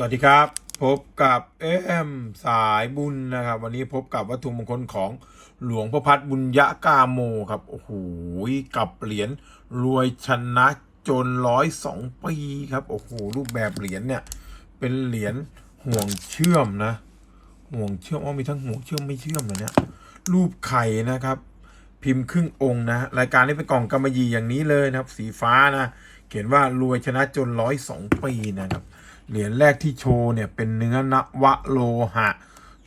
สวัสดีครับ พบกับเอ็มสายบุญนะครับ วันนี้พบกับวัตถุมงคลของหลวงพ่อพัดบุญยะกาโมครับ โอ้โหกับเหรียญรวยชนะจนร้อยสองปีครับ โอ้โหรูปแบบเหรียญเนี่ย เป็นเหรียญห่วงเชื่อมนะ ห่วงเชื่อมว่ามีทั้งห่วงเชื่อมไม่เชื่อมเลยเนี่ย รูปไข่นะครับ พิมพ์ครึ่งองค์นะ รายการนี้เป็นกล่องกำมะหยี่อย่างนี้เลยนะครับ สีฟ้านะ เขียนว่ารวยชนะจนร้อยสองปีนะครับ เหรียญแรกที่โชว์เนี่ยเป็นเนื้อนวะโลหะ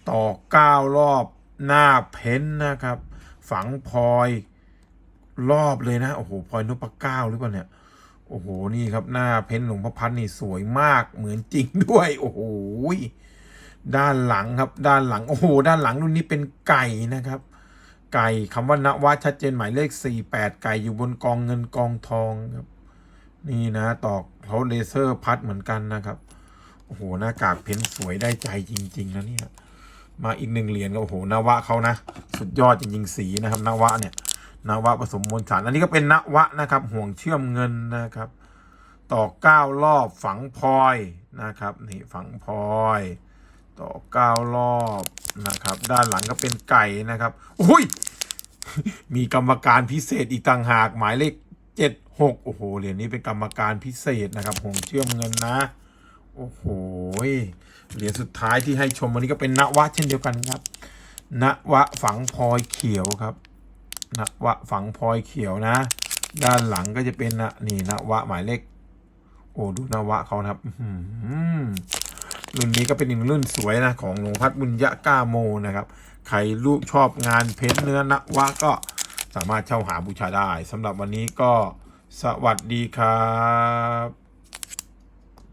ต่อเก้ารอบหน้าเพ้นนะครับ ฝังพลอยรอบเลยนะ โอ้โหพลอยนพเก้าหรือเปล่าเนี่ย โอ้โห นี่ครับหน้าเพ้นหลวงพ่อพัดนี่สวยมากเหมือนจริงด้วย โอ้โห ด้านหลังครับ ด้านหลัง โอ้โห ด้านหลังรุ่นนี้เป็นไก่นะครับ ไก่คำว่านวะชัดเจนหมายเลข48ไก่อยู่บนกองเงินกองทองครับ นี่นะตอกเขาเลเซอร์พัดเหมือนกันนะครับ โอ้โห หน้ากากเพ้นสวยได้ใจจริง ๆ นะเนี่ย มาอีกหนึ่งเหรียญก็โอ้โหนวะเขานะ สุดยอดจริงๆสีนะครับนวะเนี่ยนวะผสมมวลสาร อันนี้ก็เป็นนวะนะครับ ห่วงเชื่อมเงินนะครับต่อเก้ารอบฝังพลอยนะครับนี่ฝังพลอยต่อเก้ารอบนะครับ ด้านหลังก็เป็นไก่นะครับ อุ้ย มีกรรมการพิเศษอีกต่างหากหมายเลข จ็ดหกโอ้โหเหรียญนี้เป็นกรรมการพิเศษนะครับหงเชื่อมเงินนะ โอ้โหเหรียญสุดท้ายที่ให้ชมวันนี้ก็เป็นนวะเช่นเดียวกันครับนวะฝังพลอยเขียวครับนวะฝังพลอยเขียวนะ ด้านหลังก็จะเป็นนะนี่นวะหมายเลขโอ้ดูนวะเขานะครับอืรุ่นนี้ก็เป็นอีกรุ่นสวยนะ ของหลวงพัดบุญยะก้าโมนะครับ ใครลูกชอบงานเพ้นเนื้อนวะก็ สามารถเช่าหาบูชาได้สำหรับวันนี้ก็สวัสดีครับ